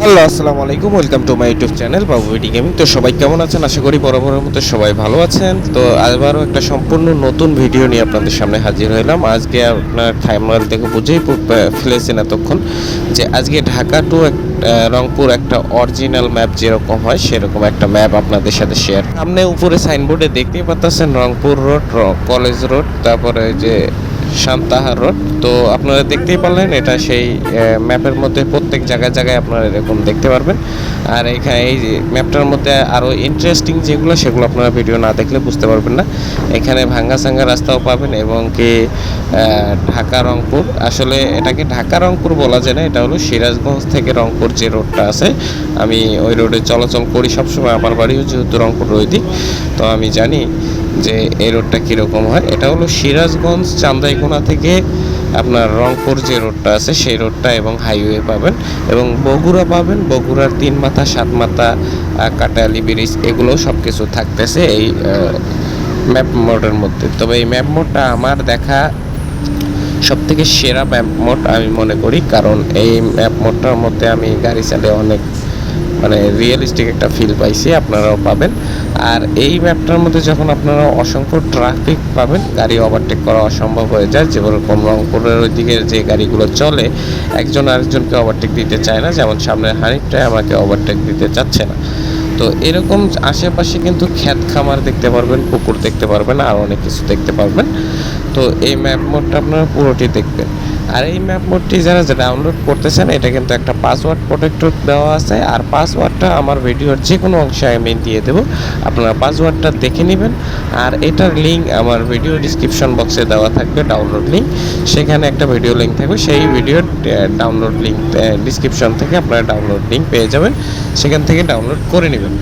Hello, আসসালামু আলাইকুম, welcome to my YouTube channel Babu VD gaming. তো সবাই কেমন আছেন? আশা করি বরাবরের মতো সবাই ভালো আছেন। তো আবারও একটা সম্পূর্ণ নতুন ভিডিও নিয়ে আপনাদের সামনে হাজির হলাম আজকে আপনার থাইমনাল থেকে বুঝেই ফেলেছেন এতক্ষণ যে আজকে ঢাকা টু রংপুর একটা অরিজিনাল ম্যাপ যেরকম হয়, সেরকম একটা ম্যাপ আপনাদের সাথে শেয়ার সামনে উপরে সাইনবোর্ডে দেখতেই পাচ্ছেন রংপুর রোড কলেজ রোড তারপরে যে শান্তাহার রোড। তো আপনারা দেখতেই পারলেন, এটা সেই ম্যাপের মধ্যে প্রত্যেক জায়গায় জায়গায় আপনারা এরকম দেখতে পারবেন। আর এখানে এই ম্যাপটার মধ্যে আরও ইন্টারেস্টিং যেগুলো, সেগুলো আপনারা ভিডিও না দেখলে বুঝতে পারবেন না। এখানে ভাঙ্গা সাঙ্গা রাস্তাও পাবেন এবং কি ঢাকা রংপুর। আসলে এটাকে ঢাকা রংপুর বলা যায় না, এটা হলো সিরাজগঞ্জ থেকে রংপুর যে রোডটা আছে। আমি ওই রোডে চলাচল করি সবসময়, আমার বাড়িও যেহেতু রংপুর ওই তো আমি জানি যে এই রোডটা কীরকম হয়। এটা হলো সিরাজগঞ্জ চান্দাইকোনা থেকে আপনার রংপুর যে রোডটা আছে, সেই রোডটা এবং হাইওয়ে পাবেন এবং বগুড়া পাবেন। বগুড়ার তিন মাথা, সাত মাথা কাটালি ব্রিজ এগুলো সব কিছু থাকতেছে এই ম্যাপ মোডের মধ্যে। তবে এই ম্যাপ মোডটা আমার দেখা সব থেকে সেরা ম্যাপ মোড আমি মনে করি, কারণ এই ম্যাপ মোডটার মধ্যে আমি গাড়ি চালিয়ে অনেক মানে রিয়েলিস্টিক একটা ফিল পাইছি, আপনারাও পাবেন। আর এই ম্যাপটার মধ্যে যখন আপনারা অসংখ্য ট্রাফিক পাবেন, গাড়ি ওভারটেক করা অসম্ভব হয়ে যায়। যেরকম রংপুরের ওই দিকে যে গাড়িগুলো চলে, একজন আরেকজনকে ওভারটেক দিতে চায় না। যেমন সামনে হানিফটাই আমাকে ওভারটেক দিতে চাচ্ছে না। তো এরকম আশেপাশে কিন্তু ক্ষেত খামার দেখতে পারবেন, পুকুর দেখতে পারবেন, আর অনেক কিছু দেখতে পারবেন। তো এই ম্যাপ মোডটা আপনারা পুরোটি দেখবেন। আর এই ম্যাপ মোডটি যারা ডাউনলোড করতেছেন, এটা কিন্তু একটা পাসওয়ার্ড প্রোটেক্টর দেওয়া আছে। আর পাসওয়ার্ডটা আমার ভিডিওর যে কোনো অংশে আমি দিয়ে দেবো। আপনারা পাসওয়ার্ডটা দেখে নেবেন। আর এটার লিঙ্ক আমার ভিডিও ডিসক্রিপশন বক্সে দেওয়া থাকবে ডাউনলোড লিঙ্ক সেখানে একটা ভিডিও লিঙ্ক থাকবে। সেই ভিডিওর ডাউনলোড লিঙ্ক ডিসক্রিপশন থেকে আপনারা ডাউনলোড লিঙ্ক পেয়ে যাবেন। সেখান থেকে ডাউনলোড করে নেবেন।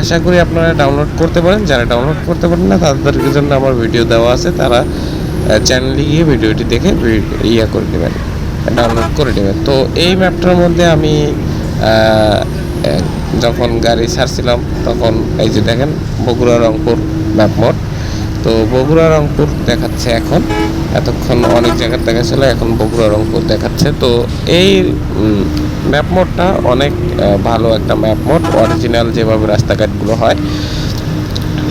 আশা করি আপনারা ডাউনলোড করতে পারেন। যারা ডাউনলোড করতে পারেন না তাদের জন্য আমার ভিডিও দেওয়া আছে। তারা চ্যানেলে গিয়ে ভিডিওটি দেখে ইয়া করে নেবেন ডাউনলোড করে নেবেন তো এই ম্যাপটার মধ্যে আমি যখন গাড়ি ছাড়ছিলাম, তখন এই যে দেখেন বগুড়া রংপুর ম্যাপ মোড তো বগুড়া রংপুর দেখাচ্ছে এখন, এতক্ষণ অনেক জায়গায় দেখাচ্ছিল, এখন বগুড়া রংপুর দেখাচ্ছে। তো এই ম্যাপ মোডটা অনেক ভালো একটা ম্যাপ মোড অরিজিনাল যেভাবে রাস্তাঘাটগুলো হয়,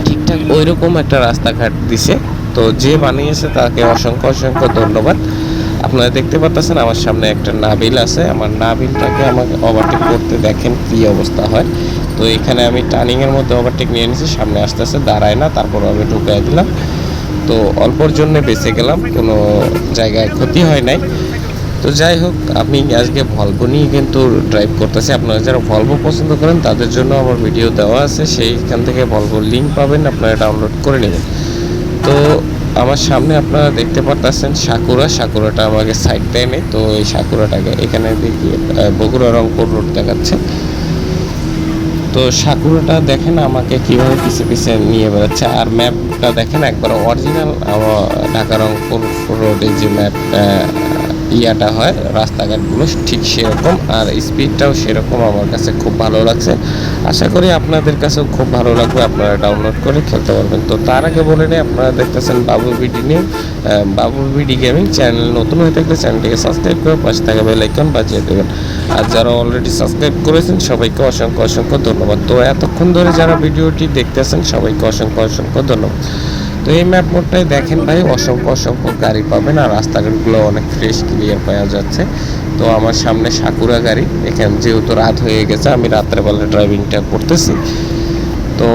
ঠিকঠাক ওই রকম একটা রাস্তাঘাট দিছে। তো যে বানিয়েছে তাকে অসংখ্য অসংখ্য ধন্যবাদ। আপনারা দেখতে পাচ্ছেন আমার সামনে একটা নাবিল আছে। আমার নাবিলটাকে আমাকে ওভারটেক করতে দেখেন কী অবস্থা হয়। তো এখানে আমি টার্নিংয়ের মধ্যে ওভারটেক নিয়ে নিয়েছি সামনে আস্তে আস্তে দাঁড়ায় না, তারপর আমি ঢুকাই দিলাম। তো অল্পর জন্য বেঁচে গেলাম, কোনো জায়গায় ক্ষতি হয় নাই। তো যাই হোক, আমি আজকে ভলভো নিয়ে কিন্তু ড্রাইভ করতেছি। আপনারা যারা ভলভো পছন্দ করেন, তাদের জন্য আমার ভিডিও দেওয়া আছে। সেইখান থেকে ভলভোর লিঙ্ক পাবেন, আপনারা ডাউনলোড করে নেবেন। তো আমার সামনে আপনারা দেখতে পারতেছেন সাকুরা। সাকুরাটা আমাকে সাইড টাইমে তো এই সাকুরাটাকে এখানে দেখি বগুড়া রংপুর রোড দেখাচ্ছে। তো সাকুরাটা দেখেন আমাকে কীভাবে পিছিয়ে পিছিয়ে নিয়ে বেড়াচ্ছে। আর ম্যাপটা দেখেন একবার অরিজিনাল ঢাকা রংপুর রোডের যে ম্যাপ ইয়াটা হয়, রাস্তাঘাটগুলো ঠিক সেরকম আর স্পিডটাও সেরকম আমার কাছে খুব ভালো লাগছে। আশা করি আপনাদের কাছেও খুব ভালো লাগবে, আপনারা ডাউনলোড করে খেলতে পারবেন। তো তার আগে বলে নিই, আপনারা দেখতেছেন বাবু বিডি নিয়ে বাবু বিডি গেমিং চ্যানেল নতুন হয়ে থাকলে চ্যানেলটিকে সাবস্ক্রাইব করে পাশে থাকা বেল আইকন বাজিয়ে দেবেন। আর যারা অলরেডি সাবস্ক্রাইব করেছেন, সবাইকে অসংখ্য অসংখ্য ধন্যবাদ। তো এতক্ষণ ধরে যারা ভিডিওটি দেখতেছেন, সবাইকে অসংখ্য অসংখ্য ধন্যবাদ। তো এই ম্যাপ মোডটাই দেখেন ভাই, অসংখ্য অসংখ্য গাড়ি পাবেন আর রাস্তাঘাটগুলো অনেক ফ্রেশ ক্লিয়ার পাওয়া যাচ্ছে। তো আমার সামনে সাকুরা গাড়ি, এখানে যেহেতু রাত হয়ে গেছে, আমি রাত্রেবেলা ড্রাইভিংটা করতেছি। তো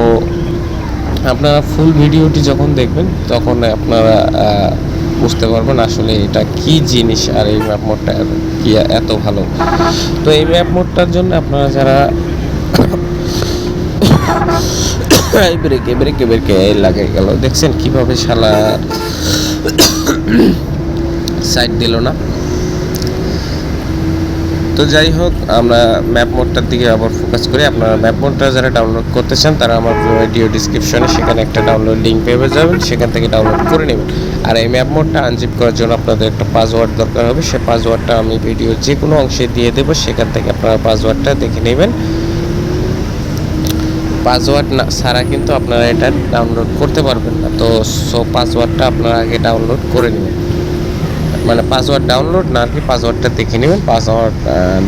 আপনারা ফুল ভিডিওটি যখন দেখবেন, তখন আপনারা বুঝতে পারবেন আসলে এটা কি জিনিস আর এই ম্যাপ মোডটা কি এত ভালো। তো এই ম্যাপ মোডটার জন্য আপনারা যারা ব্রেকে ব্রেকে ব্রেকে লাগাই গেল। দেখছেন কীভাবে শালা সাইড দিল না। তো যাই হোক, আমরা ম্যাপ মোডটার দিকে আবার ফোকাস করি। আপনারা ম্যাপ মোডটা যারা ডাউনলোড করতে চান তারা আমার ভিডিও ডিসক্রিপশনে সেখানে একটা ডাউনলোড লিঙ্ক পেয়ে যাবেন। সেখান থেকে ডাউনলোড করে নেবেন। আর এই ম্যাপ মোডটা আনজিপ করার জন্য আপনাদের একটা পাসওয়ার্ড দরকার হবে। সে পাসওয়ার্ডটা আমি ভিডিও যে কোনো অংশে দিয়ে দেবো। সেখান থেকে আপনারা পাসওয়ার্ডটা দেখে নেবেন। পাসওয়ার্ড না ছাড়া কিন্তু আপনারা এটা ডাউনলোড করতে পারবেন না। তো সো পাসওয়ার্ডটা আপনারা আগে ডাউনলোড করে নেবেন। মানে পাসওয়ার্ড ডাউনলোড না কি পাসওয়ার্ডটা দেখে নেবেন পাসওয়ার্ড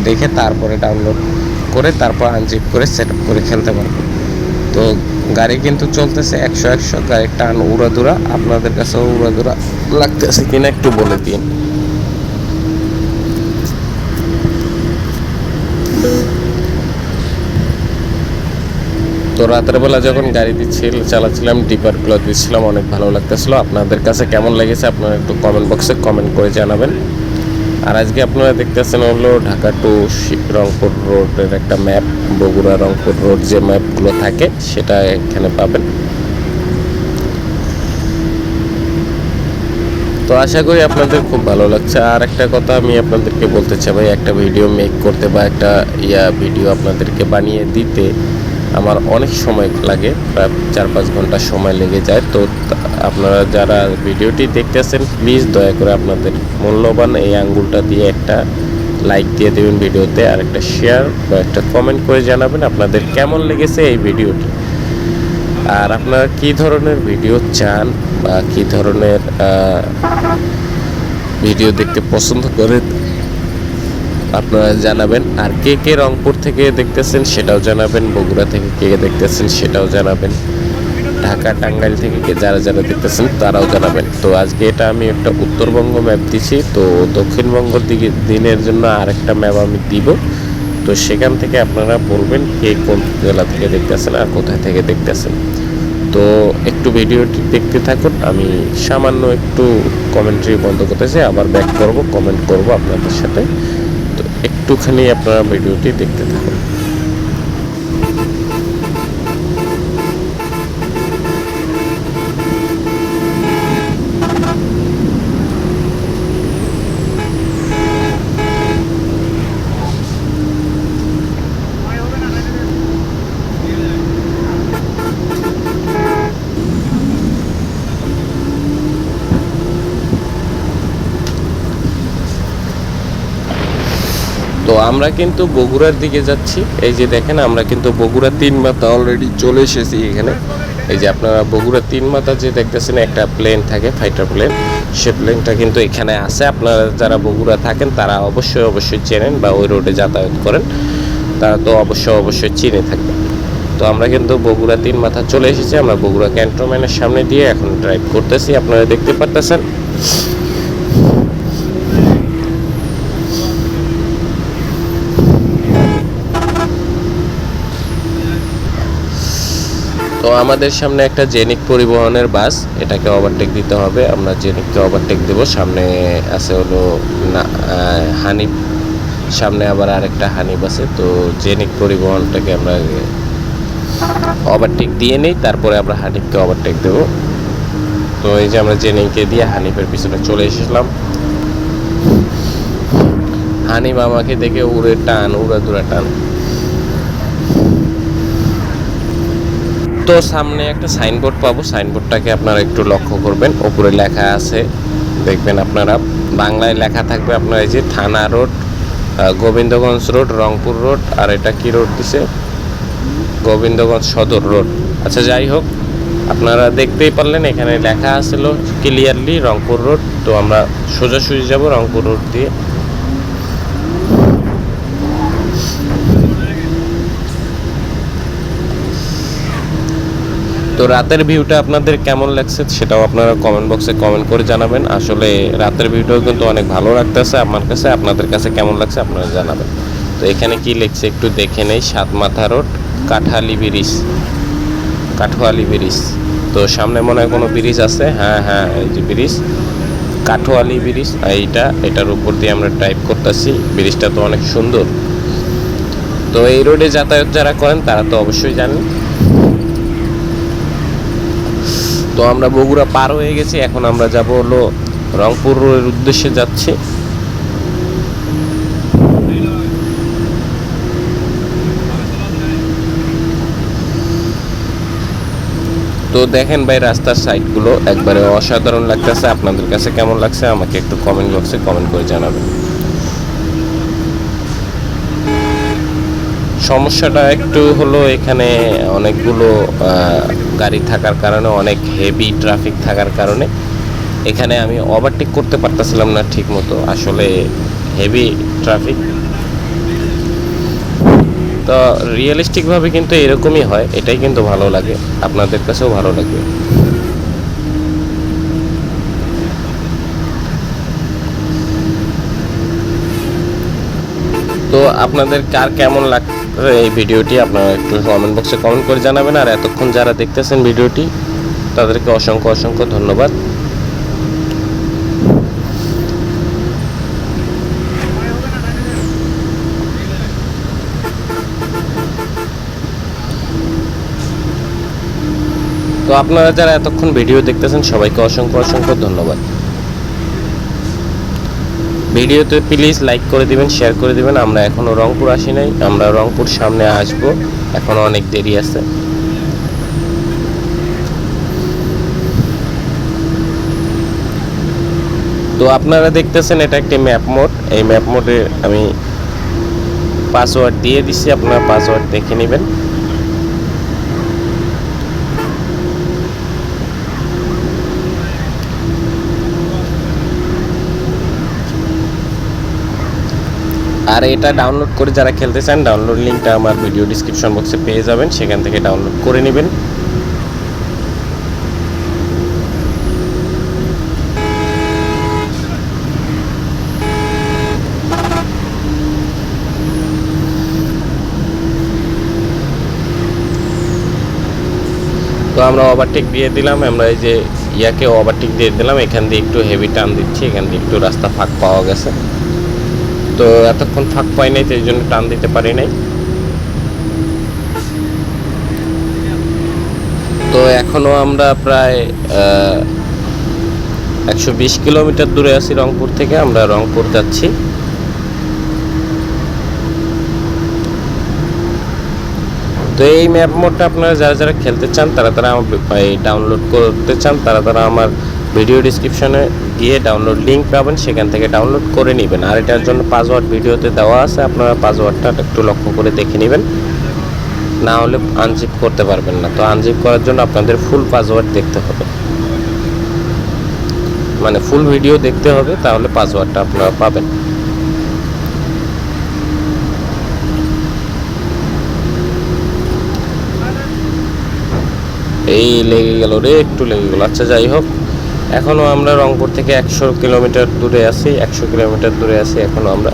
দেখে তারপরে ডাউনলোড করে তারপর আনজিপ করে সেট আপ করে খেলতে পারবেন। তো, গাড়ি কিন্তু চলতেছে একশো একশো, গাড়ির টান উড়াদুরা। আপনাদের কাছেও উড়াদুরা লাগতেছে কিনা একটু বলে দিন। তো রাতের বেলা যখন গাড়ি দিচ্ছিল, চালাচ্ছিলাম ডিপার ডিপারগুলো দিচ্ছিলাম, অনেক ভালো লাগতেছিল। আপনাদের কাছে কেমন লেগেছে আপনারা একটু কমেন্ট বক্সে কমেন্ট করে জানাবেন। আর আজকে আপনারা দেখতেছেন হলো ঢাকা টু রংপুর রোডের একটা ম্যাপ বগুড়া রংপুর রোড যে ম্যাপগুলো থাকে, সেটা এখানে পাবেন। তো আশা করি আপনাদের খুব ভালো লাগছে। আর একটা কথা আমি আপনাদেরকে বলতে চাই ভাই, একটা ভিডিও মেক করতে বা একটা ইয়া ভিডিও আপনাদেরকে বানিয়ে দিতে। আমার অনেক সময় লাগে, প্রায় চার পাঁচ ঘণ্টা সময় লেগে যায়। তো আপনারা যারা ভিডিওটি দেখতেছেন প্লিজ দয়া করে আপনাদের মূল্যবান এই আঙ্গুলটা দিয়ে একটা লাইক দিয়ে দেবেন ভিডিওতে, আর একটা শেয়ার বা একটা কমেন্ট করে জানাবেন আপনাদের কেমন লেগেছে এই ভিডিওটি। আর আপনারা কি ধরনের ভিডিও চান বা কি ধরনের ভিডিও দেখতে পছন্দ করেন আপনারা জানাবেন। আর কে কে রংপুর থেকে দেখতেছেন সেটাও জানাবেন। বগুড়া থেকে কে দেখতেছেন সেটাও জানাবেন। ঢাকা, টাঙ্গাইল থেকে কে যারা যারা দেখতেছেন তারাও জানাবেন। তো আজকে এটা আমি একটা উত্তরবঙ্গ ম্যাপ দিছি। তো দক্ষিণবঙ্গ দিকে দিনের জন্য আরেকটা ম্যাপ আমি দিব। তো সেখান থেকে আপনারা বলবেন কে কোন জেলা থেকে দেখতেছেন আর কোথায় থেকে দেখতেছেন। তো একটু ভিডিওটি দেখতে থাকুন। আমি সামান্য একটু কমেন্ট্রি বন্ধ করতেছি। আবার ব্যাক করব কমেন্ট করব আপনাদের সাথে। একটুখানি আপনারা ভিডিওটি দেখতে থাকুন। তো আমরা কিন্তু বগুড়ার দিকে যাচ্ছি। এই যে দেখেন, আমরা কিন্তু বগুড়া তিন মাথা অলরেডি চলে এসেছি এখানে। এই যে আপনারা বগুড়া তিন মাথা যে দেখতেছেন, একটা প্লেন থাকে ফাইটার প্লেন সে প্লেনটা কিন্তু এখানে আছে। আপনারা যারা বগুড়া থাকেন, তারা অবশ্যই অবশ্যই চেনেন বা ওই রোডে যাতায়াত করেন। তারা তো অবশ্যই অবশ্যই চিনে থাকবে তো আমরা কিন্তু বগুড়া তিন মাথা চলে এসেছি। আমরা বগুড়া ক্যান্টনমেন্টের সামনে দিয়ে এখন ড্রাইভ করতেছি। আপনারা দেখতে পারতেছেন। তো আমাদের সামনে একটা জেনিক পরিবহনের বাস, এটাকে ওভারটেক দিতে হবে। আমরা জেনিককে ওভারটেক দেব। সামনে আছে হলো না হানিফ। সামনে আবার আরেকটা হানিফ আছে। তো জেনিক পরিবহনটাকে আমরা ওভারটেক দিয়ে নেই। তারপরে আমরা হানিফকে ওভারটেক দেব। তো এই যে আমরা জেনিককে দিয়ে হানিফের পিছনে চলে এসেছিলাম। হানিফ আমাকে দেখে উড়ে টান উড়া দুরা টান। তো সামনে একটা সাইনবোর্ড পাবো। সাইনবোর্ডটাকে আপনারা একটু লক্ষ্য করবেন। উপরে লেখা আছে, দেখবেন আপনারা, বাংলায় লেখা থাকবে আপনার এই যে থানা road Gobindaganj road, Rangpur road, আর এটা কি রোড দিছে? গোবিন্দগঞ্জ সদর রোড। আচ্ছা যাই হোক, আপনারা দেখতেই পারলেন, এখানে লেখা আছিল ক্লিয়ারলি রংপুর রোড। তো আমরা সোজাসুজি যাব রংপুর রোড দিয়ে। তো রাতের ভিউটা আপনাদের কেমন লাগছে সেটাও আপনারা কমেন্ট বক্সে কমেন্ট করে জানাবেন। আসলে রাতের ভিউটাও কিন্তু অনেক ভালো লাগতেছে। আমার কাছে, আপনাদের কাছে কেমন লাগছে আপনারা জানাবেন। তো এখানে কি লিখছে একটু দেখে নেই। সাত মাথা রোড, কাঠালি ব্রিজ। কাঠোয়ালি ব্রিজ। তো সামনে মনে হয় কোনো ব্রিজ আছে। হ্যাঁ হ্যাঁ এই যে ব্রিজ। কাঠোয়ালি ব্রিজ, এইটা, এটার উপর দিয়ে আমরা টাইপ করতেছি। ব্রিজটা তো অনেক সুন্দর। তো এই রোডে যাতায়াত যারা করেন, তারা তো অবশ্যই জানেন। তো আমরা বগুড়া পার হয়ে গেছি, এখন আমরা যাব হলো রংপুর রোডের উদ্দেশ্যে যাচ্ছি। তো দেখেন ভাই, রাস্তার সাইডগুলো একবারে অসাধারণ লাগতেছে। আপনাদের কাছে কেমন লাগছে আমাকে একটু কমেন্ট বক্সে কমেন্ট করে জানাবেন। সমস্যাটা একটু হলো এখানে অনেকগুলো গাড়ি থাকার কারণে, অনেক হেভি ট্রাফিক থাকার কারণে। এখানে আমি ওভারটেক করতে পারতেছিলাম না ঠিক মতো আসলে হেভি ট্রাফিক তো রিয়েলিস্টিকভাবে কিন্তু এরকমই হয়, এটাই কিন্তু ভালো লাগে, আপনাদের কাছেও ভালো লাগবে। তো আপনাদের কার কেমন লাগছে এই ভিডিওটি? আপনারা একটু কমেন্ট বক্সে কমেন্ট করে জানাবেন। আর এতক্ষণ যারা দেখতেছেন ভিডিওটি, তাদেরকে অসংখ্য অসংখ্য ধন্যবাদ। তো আপনারা যারা এতক্ষণ ভিডিও দেখতেছেন, সবাইকে অসংখ্য অসংখ্য ধন্যবাদ। ভিডিওতে প্লিজ লাইক করে দিবেন শেয়ার করে দিবেন। আমরা এখনও রংপুর আসি নাই, আমরা রংপুর সামনে আসব। এখনও অনেক দেরি আছে। তো আপনারা দেখতেছেন এটা একটি ম্যাপ মোড এই ম্যাপ মোডে আমি পাসওয়ার্ড দিয়ে দিচ্ছি আপনারা পাসওয়ার্ড দেখে নেবেন। আর এটা ডাউনলোড করে যারা খেলতে চান ডাউনলোড লিঙ্কটা আমার ভিডিও ডিসক্রিপশন বক্সে পেয়ে যাবেন, সেখান থেকে ডাউনলোড করে নেবেন। তো আমরা ওভারটেক দিয়ে দিলাম, আমরা এই যে ইয়াকে ওভারটেক দিয়ে দিলাম, এখান দিয়ে একটু হেভি টান দিচ্ছি, এখান দিয়ে একটু রাস্তা ফাঁক পাওয়া গেছে। তো এতক্ষণ ফাঁক পাই নাই এই জন্য টান দিতে পারি নাই। তো এখনও আমরা প্রায় একশো বিশ কিলোমিটার দূরে আছি রংপুর থেকে, আমরা রংপুর যাচ্ছি। তো এই ম্যাপ মোডটা আপনারা যারা যারা খেলতে চান, তারা তারা আমার ডাউনলোড করতে চান, তারা তারা আমার ভিডিও ডিসক্রিপশনে গিয়ে ডাউনলোড লিঙ্ক পাবেন, সেখান থেকে ডাউনলোড করে নেবেন। আর এটার জন্য পাসওয়ার্ড ভিডিওতে দেওয়া আছে, আপনারা পাসওয়ার্ডটা একটু লক্ষ্য করে দেখে নেবেন। না হলে আনজিপ করতে পারবেন না। তো আনজিপ করার জন্য আপনাদের ফুল পাসওয়ার্ড দেখতে হবে। মানে ফুল ভিডিও দেখতে হবে, তাহলে পাসওয়ার্ডটা আপনারা পাবেন। এই লেগে গেল রে, একটু লেগে গেল। আচ্ছা যাই হোক। এখনও আমরা রংপুর থেকে একশো কিলোমিটার দূরে আছি, একশো কিলোমিটার দূরে আছি এখনও আমরা।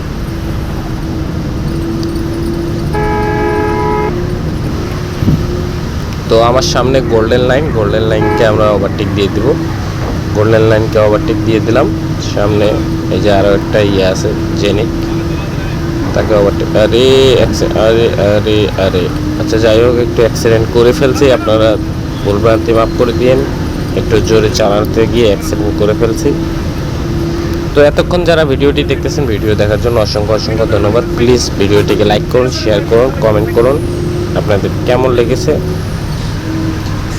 তো আমার সামনে গোল্ডেন লাইন গোল্ডেন লাইনকে আমরা ওভারটেক দিয়ে দিব। গোল্ডেন লাইনকে ওভারটেক দিয়ে দিলাম। সামনে এই যে আরও একটা ইয়ে আছে জেনিক তাকে ওভারটেক আরে আরে আরে আরে। আচ্ছা যাই হোক, একটু অ্যাক্সিডেন্ট করে ফেলছি। আপনারা ভুলভ্রান্তি মাফ করে দিয়েন। একটু জোরে চালাতে গিয়ে অ্যাক্সিডেন্ট করে ফেলছি। তো এতক্ষণ যারা ভিডিওটি দেখতেছেন, ভিডিও দেখার জন্য অসংখ্য অসংখ্য ধন্যবাদ। প্লিজ ভিডিওটিকে লাইক করুন শেয়ার করুন কমেন্ট করুন। আপনাদের কেমন লেগেছে?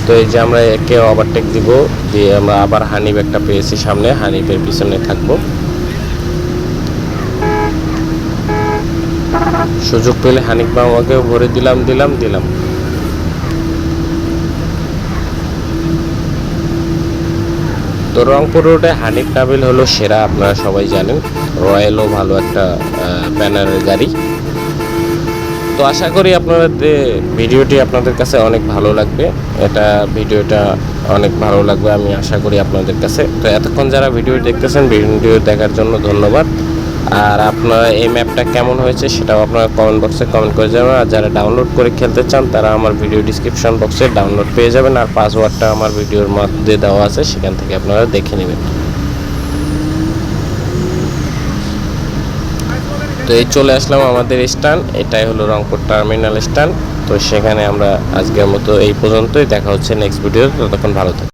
তো এই যে আমরা একে ওভারটেক দিব, দিয়ে আমরা আবার হানিফ একটা পেয়েছি সামনে, হানিফের পিছনে থাকব। সুযোগ পেলে হানিফ মামাকেও ভরে দিলাম দিলাম দিলাম। তো রংপুর রোডে হানিফ ট্রাভেল হলো সেরা, আপনারা সবাই জানেন। রয়্যালও ভালো একটা ব্যানারের গাড়ি। তো আশা করি আপনাদের ভিডিওটি আপনাদের কাছে অনেক ভালো লাগবে। এটা ভিডিওটা অনেক ভালো লাগবে, আমি আশা করি আপনাদের কাছে। তো এতক্ষণ যারা ভিডিও দেখতেছেন, ভিডিও দেখার জন্য ধন্যবাদ। আর আপনারা এই ম্যাপটা কেমন হয়েছে সেটাও আপনারা কমেন্ট বক্সে কমেন্ট করে যাবেন আর যারা ডাউনলোড করে খেলতে চান, তারা আমার ভিডিও ডিসক্রিপশন বক্সে ডাউনলোড পেয়ে যাবেন আর পাসওয়ার্ডটা আমার ভিডিওর মধ্যে দেওয়া আছে, সেখান থেকে আপনারা দেখে নেবেন। তো এই চলে আসলাম আমাদের স্ট্যান্ড এটাই হলো রংপুর টার্মিনাল স্ট্যান্ড তো সেখানে আমরা আজকের মতো এই পর্যন্তই, দেখা হচ্ছে নেক্সট ভিডিও ততক্ষণ ভালো থাকুন।